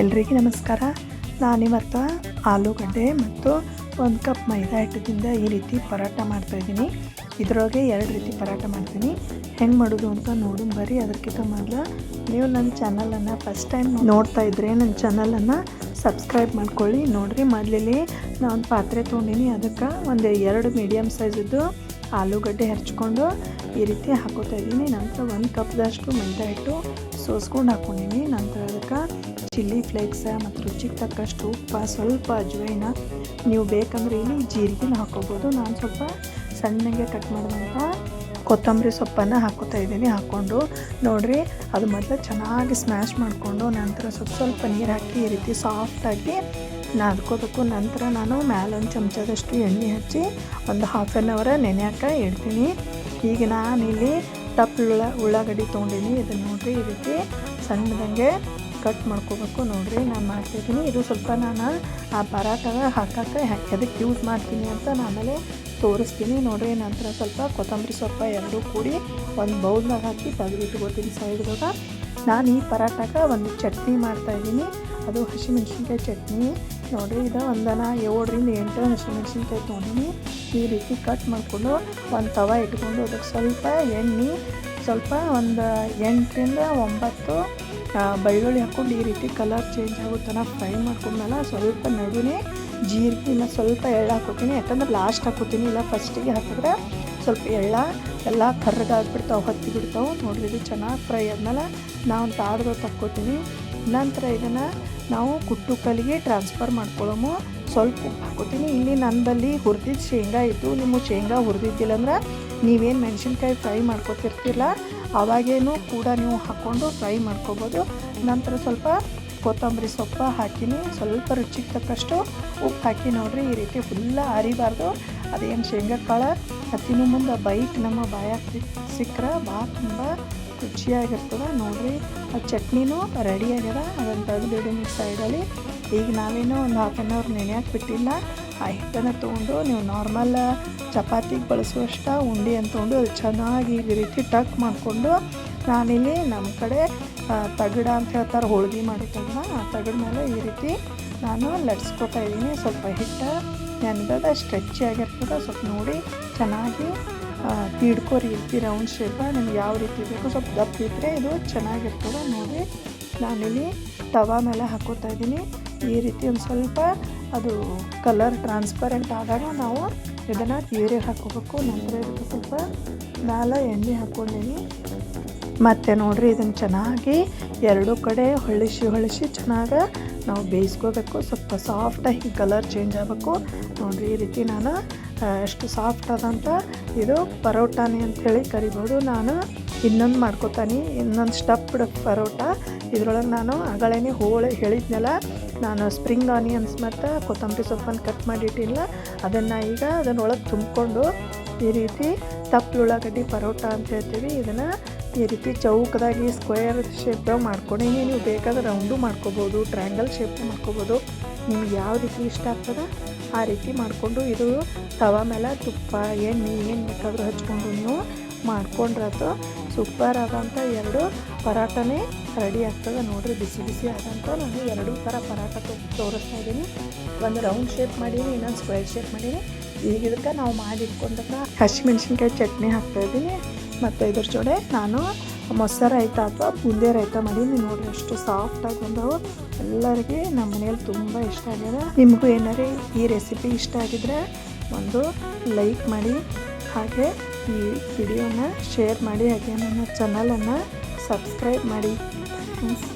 ಎಲ್ರಿಗೂ ನಮಸ್ಕಾರ. ನಾನಿವತ್ತು ಆಲೂಗಡ್ಡೆ ಮತ್ತು ಒಂದು ಕಪ್ ಮೈದಾ ಹಿಟ್ಟದಿಂದ ಈ ರೀತಿ ಪರಾಟ ಮಾಡ್ತಾಯಿದ್ದೀನಿ ಇದರೊಳಗೆ ಎರಡು ರೀತಿ ಪರಾಟ ಮಾಡ್ತೀನಿ. ಹೆಂಗೆ ಮಾಡೋದು ಅಂತ ನೋಡು ಬರ್ರಿ. ಅದಕ್ಕಿಂತ ಮೊದಲು ನೀವು ನನ್ನ ಚಾನಲನ್ನು ಫಸ್ಟ್ ಟೈಮ್ ನೋಡ್ತಾ ಇದ್ದರೆ ನನ್ನ ಚಾನಲನ್ನು ಸಬ್ಸ್ಕ್ರೈಬ್ ಮಾಡ್ಕೊಳ್ಳಿ. ನೋಡಿರಿ ಮೊದಲಲ್ಲಿ ನಾನು ಪಾತ್ರೆ ತೊಗೊಂಡಿನಿ. ಅದಕ್ಕೆ ಒಂದು ಎರಡು ಮೀಡಿಯಮ್ ಸೈಜದ್ದು ಆಲೂಗಡ್ಡೆ ಹೆರ್ಚ್ಕೊಂಡು ಈ ರೀತಿ ಹಾಕೋತಾ ಇದ್ದೀನಿ. ನಂತರ ಒಂದು ಕಪ್ದಷ್ಟು ಮೈದಾ ಹಿಟ್ಟು ಸೋಸ್ಕೊಂಡು ಹಾಕ್ಕೊಂಡಿನಿ ನಂತರ ಅದಕ್ಕೆ ಚಿಲ್ಲಿ ಫ್ಲೇಕ್ಸ ಮತ್ತು ರುಚಿಗೆ ತಕ್ಕಷ್ಟು ಉಪ್ಪ, ಸ್ವಲ್ಪ ಅಜ್ವೈನ ನೀವು ಬೇಕಂದ್ರೆ ಇಲ್ಲಿ ಜೀರಿಗೆನ ಹಾಕೋಬೋದು. ನಾನು ಸ್ವಲ್ಪ ಸಣ್ಣಗೆ ಕಟ್ ಮಾಡಿದಂಥ ಕೊತ್ತಂಬರಿ ಸೊಪ್ಪನ್ನು ಹಾಕೋತಾ ಇದ್ದೀನಿ. ಹಾಕ್ಕೊಂಡು ನೋಡಿರಿ, ಅದು ಮೊದಲು ಚೆನ್ನಾಗಿ ಸ್ಮ್ಯಾಶ್ ಮಾಡಿಕೊಂಡು ನಂತರ ಸ್ವಲ್ಪ ಸ್ವಲ್ಪ ನೀರು ಹಾಕಿ ಈ ರೀತಿ ಸಾಫ್ಟಾಗಿ ನಾದ್ಕೋಬೇಕು. ನಂತರ ನಾನು ಒಂದು ಚಮಚದಷ್ಟು ಎಣ್ಣೆ ಹಚ್ಚಿ ಒಂದು ಹಾಫ್ ಆನ್ ಅವರ್ ನೆನೆಯಾಕ ಇಡ್ತೀನಿ. ಈಗ ನಾನು ಇಲ್ಲಿ ಉಳ್ಳ ಉಳ್ಳಾಗಡ್ಡಿ ತೊಗೊಂಡಿನಿ. ಇದನ್ನು ನೋಡಿರಿ, ಈ ರೀತಿ ಸಣ್ಣದಂಗೆ ಕಟ್ ಮಾಡ್ಕೋಬೇಕು. ನೋಡಿರಿ, ನಾನು ಮಾಡ್ತಿದ್ದೀನಿ. ಇದು ಸ್ವಲ್ಪ ನಾನು ಆ ಪರಾಟದ ಹಾಕಕ್ಕೆ ಎದಕ್ಕೆ ಯೂಸ್ ಮಾಡ್ತೀನಿ ಅಂತ ನಾನು ಆಮೇಲೆ ತೋರಿಸ್ತೀನಿ. ನೋಡಿರಿ, ನಂತರ ಸ್ವಲ್ಪ ಕೊತ್ತಂಬರಿ ಸೊಪ್ಪು ಎರಡೂ ಕೂಡಿ ಒಂದು ಬೌಲ್ನಾಗ ಹಾಕಿ ತೆಗೆದಿಟ್ಕೋತೀನಿ ಸೈಡ್ದಾಗ ನಾನು ಈ ಪರಾಟಕ್ಕೆ ಒಂದು ಚಟ್ನಿ ಮಾಡ್ತಾಯಿದ್ದೀನಿ ಅದು ಹಸಿಮೆಣ್ಸಿನ್ಕಾಯಿ ಚಟ್ನಿ. ನೋಡಿರಿ, ಇದು ಒಂದನ ಏಳರಿಂದ ಎಂಟು ಹಸಿಮೆಣ್ಸಿನ್ಕಾಯಿ ತೊಗೊಂಡಿನಿ. ಈ ರೀತಿ ಕಟ್ ಮಾಡಿಕೊಂಡು ಒಂದು ತವ ಇಟ್ಕೊಂಡು ಅದಕ್ಕೆ ಸ್ವಲ್ಪ ಎಣ್ಣೆ ಸ್ವಲ್ಪ ಒಂದು ಎಂಟರಿಂದ ಒಂಬತ್ತು ಬೆಳ್ಳುಳ್ಳಿ ಹಾಕ್ಕೊಂಡು ಈ ರೀತಿ ಕಲರ್ ಚೇಂಜ್ ಆಗೋ ಫ್ರೈ ಮಾಡ್ಕೊಂಡ್ಮೇಲೆ ಸ್ವಲ್ಪ ನಡುವೆ ಜೀರಿಗೆ ಸ್ವಲ್ಪ ಎಳ್ಳು ಹಾಕೋತೀನಿ ಯಾಕಂದ್ರೆ ಲಾಸ್ಟ್ ಹಾಕೋತೀನಿ ಇಲ್ಲ ಫಸ್ಟಿಗೆ ಹಾಕಿದ್ರೆ ಸ್ವಲ್ಪ ಎಳ್ಳ, ಎಲ್ಲ ಕರ್ರಗಾಗ್ಬಿಡ್ತಾವೆ ಹತ್ತಿ ಬಿಡ್ತಾವೆ. ನೋಡಿರಿ, ಇದು ಚೆನ್ನಾಗಿ ಫ್ರೈ ಆದ್ಮೇಲೆ ನಾವು ತಾಡ್ದು ತಕ್ಕೋತೀನಿ. ನಂತರ ಇದನ್ನು ನಾವು ಕುಟ್ಟು ಕಲ್ಲಿಗೆ ಟ್ರಾನ್ಸ್ಫರ್ ಮಾಡ್ಕೊಳ್ಳೋಮು ಸ್ವಲ್ಪ ಉಪ್ಪು ಹಾಕೋತೀನಿ ಇಲ್ಲಿ ನನ್ನ ಬಲ್ಲಿ ಹುರಿದಿದ್ದು ಶೇಂಗಾ ಇತ್ತು. ನಿಮ್ಮ ಶೇಂಗಾ ಹುರಿದಿದ್ದಿಲ್ಲ ಅಂದ್ರೆ ನೀವೇನು ಮೆಣಸಿನ್ಕಾಯಿ ಫ್ರೈ ಮಾಡ್ಕೊತಿರ್ತಿಲ್ಲ ಅವಾಗೇನು ಕೂಡ ನೀವು ಹಾಕ್ಕೊಂಡು ಫ್ರೈ ಮಾಡ್ಕೊಬೋದು. ನಂತರ ಸ್ವಲ್ಪ ಕೊತ್ತಂಬರಿ ಸೊಪ್ಪು ಹಾಕಿನಿ, ಸ್ವಲ್ಪ ರುಚಿಗೆ ತಕ್ಕಷ್ಟು ಉಪ್ಪು ಹಾಕಿ ನೋಡಿರಿ ಈ ರೀತಿ ಫುಲ್ಲ ಅರಿಬಾರ್ದು ಅದೇನು ಶೇಂಗಾ ಕಾಳು ಹತ್ತಿನ ಮುಂದೆ ಬೈಕ್ ನಮ್ಮ ಬಾಯಾಗ ಸಿಕ್ಕರೆ ಭಾಳ ತುಂಬ ರುಚಿಯಾಗಿರ್ತದೆ ನೋಡಿರಿ. ಆ ಚಟ್ನಿನೂ ರೆಡಿ ಆಗ್ಯದ, ಅದನ್ನು ತೆಗೆದಿಡಿ ಸೈಡಲ್ಲಿ ಈಗ ನಾವೇನು ಒಂದು ಹಾಫ್ ಆನ್ ಅವರ್ ನೆನೆಯಕ್ಕೆ ಬಿಟ್ಟಿಲ್ಲ. ಆ ಹಿಟ್ಟನ್ನು ತೊಗೊಂಡು ನೀವು ನಾರ್ಮಲ್ ಚಪಾತಿಗೆ ಬಳಸುವಷ್ಟು ಉಂಡೆ ಅಂತ ತೊಗೊಂಡು ಅದು ಚೆನ್ನಾಗಿ ಈ ರೀತಿ ಟಕ್ ಮಾಡಿಕೊಂಡು ನಾನಿಲ್ಲಿ ನಮ್ಮ ಕಡೆ ತಗಡ ಅಂತ ಹೇಳ್ತಾರೆ, ಹೋಳಿಗೆ ಮಾಡಿದ್ದನ್ನ ಆ ತಗಡ ಮೇಲೆ ಈ ರೀತಿ ನಾನು ಲಟ್ಸ್ಕೊತಾ ಇದ್ದೀನಿ. ಸ್ವಲ್ಪ ಹಿಟ್ಟು ನೆನೆದ ಸ್ಟ್ರೆಚ್ ಆಗಿರ್ತದೆ. ಸ್ವಲ್ಪ ನೋಡಿ ಚೆನ್ನಾಗಿ ತೀಡ್ಕೋರಿ ರೀತಿ ರೌಂಡ್ ಶೇಪ ನಿಮ್ಗೆ ಯಾವ ರೀತಿ ಬೇಕು ಸ್ವಲ್ಪ ದಪ್ಪ ಇದ್ದರೆ ಇದು ಚೆನ್ನಾಗಿರ್ತದೆ. ನೋಡಿ, ನಾನಿಲ್ಲಿ ತವಾ ಮೇಲೆ ಹಾಕೋತಾ ಇದ್ದೀನಿ. ಈ ರೀತಿ ಒಂದು ಸ್ವಲ್ಪ ಅದು ಕಲರ್ ಟ್ರಾನ್ಸ್ಪರೆಂಟ್ ಆದಾಗ ನಾವು ಇದನ್ನು ತೀರೆ ಹಾಕೋಬೇಕು ನಂತರ ಇದಕ್ಕೆ ಸ್ವಲ್ಪ ಮೇಲೆ ಎಣ್ಣೆ ಹಾಕ್ಕೊಂಡೀನಿ. ಮತ್ತು ನೋಡಿರಿ ಇದನ್ನು ಚೆನ್ನಾಗಿ ಎರಡೂ ಕಡೆ ಹೊಳಿಸಿ ಹೊಳಿಸಿ ಚೆನ್ನಾಗಿ ನಾವು ಬೇಯಿಸ್ಕೋಬೇಕು. ಸ್ವಲ್ಪ ಸಾಫ್ಟಾಗಿ ಕಲರ್ ಚೇಂಜ್ ಆಗಬೇಕು. ನೋಡಿರಿ ಈ ರೀತಿ ನಾನು ಎಷ್ಟು ಸಾಫ್ಟ್ ಆದಂಥ ಇದು ಪರೋಟಾನೆ ಅಂಥೇಳಿ ಕರಿಬೋದು. ನಾನು ಇನ್ನೊಂದು ಮಾಡ್ಕೊತಾನೆ. ಇನ್ನೊಂದು ಸ್ಟಪ್ಡ್ ಪರೋಟ. ಇದ್ರೊಳಗೆ ನಾನು ಆಗಳೇನೆ ಹೋಳಿ ಹೇಳಿದ್ನಲ್ಲ, ನಾನು ಸ್ಪ್ರಿಂಗ್ ಆನಿಯನ್ಸ್ ಮತ್ತು ಕೊತ್ತಂಬರಿ ಸೊಪ್ಪನ್ನು ಕಟ್ ಮಾಡಿಟ್ಟಿಲ್ಲ. ಅದನ್ನು ಈಗ ಅದನ್ನೊಳಗೆ ತುಂಬಿಕೊಂಡು ಈ ರೀತಿ ತಪ್ಪಲು ಉಳ್ಳಾಗಡ್ಡಿ ಪರೋಟ ಅಂತ ಹೇಳ್ತೀವಿ. ಇದನ್ನು ಈ ರೀತಿ ಚೌಕದಾಗಿ ಸ್ಕ್ವೇರ್ ಶೇಪ್ದಾಗ ಮಾಡ್ಕೊಂಡು ನೀವು ಬೇಕಾದ್ರೆ ರೌಂಡು ಮಾಡ್ಕೋಬೋದು ಟ್ರ್ಯಾಂಗಲ್ ಶೇಪ್ ಮಾಡ್ಕೋಬೋದು. ನಿಮ್ಗೆ ಯಾವ ರೀತಿ ಇಷ್ಟ ಆಗ್ತದೆ? ಆ ರೀತಿ ಮಾಡಿಕೊಂಡು ಇದು ತವ ಮೇಲೆ ತುಪ್ಪ, ಎಣ್ಣೆ ಏನು ಬೇಕಾದರೂ ಹಚ್ಕೊಂಡು ನೀವು ಅದು ಸೂಪರ್ ಆದಂಥ ಎರಡು ಪರಾಟನೇ ರೆಡಿ ಆಗ್ತದೆ. ನೋಡಿರಿ, ಬಿಸಿ ಬಿಸಿ ಆದಂಥ ನಾನು ಎರಡು ಥರ ಪರಾಟ ತೋರಿಸ್ತಾ ಇದ್ದೀನಿ. ಒಂದು ರೌಂಡ್ ಶೇಪ್ ಮಾಡೀನಿ, ಇನ್ನೊಂದು ಸ್ಕ್ವೇರ್ ಶೇಪ್ ಮಾಡೀನಿ. ಈಗ ಇದಕ್ಕೆ ನಾವು ಮಾಡಿಟ್ಕೊಂಡಾಗ ಹಸಿಮೆಣ್ಸಿನ್ಕಾಯಿ ಚಟ್ನಿ ಹಾಕ್ತಾಯಿದ್ದೀನಿ ಮತ್ತು ಇದ್ರ ಜೋಡೆ ನಾನು ಮೊಸರು ರೈತ ಅಥವಾ ಬೂಂದಿ ರೈತ ಮಾಡೀನಿ ನೋಡಿರಿ ಅಷ್ಟು ಸಾಫ್ಟಾಗಿ ಬಂದವು. ಎಲ್ಲರಿಗೆ ನಮ್ಮ ಮನೇಲಿ ತುಂಬ ಇಷ್ಟ ಆಗ್ಯದ. ನಿಮಗೂ ಏನಾರೇ ಈ ರೆಸಿಪಿ ಇಷ್ಟ ಆಗಿದ್ರೆ ಒಂದು ಲೈಕ್ ಮಾಡಿ, ಹಾಗೆ ಈ ವಿಡಿಯೋನ ಶೇರ್ ಮಾಡಿ, ಹಾಗೆ ನನ್ನ ಚಾನಲನ್ನು ಸಬ್ಸ್ಕ್ರೈಬ್ ಮಾಡಿ. ಥ್ಯಾಂಕ್ಸ್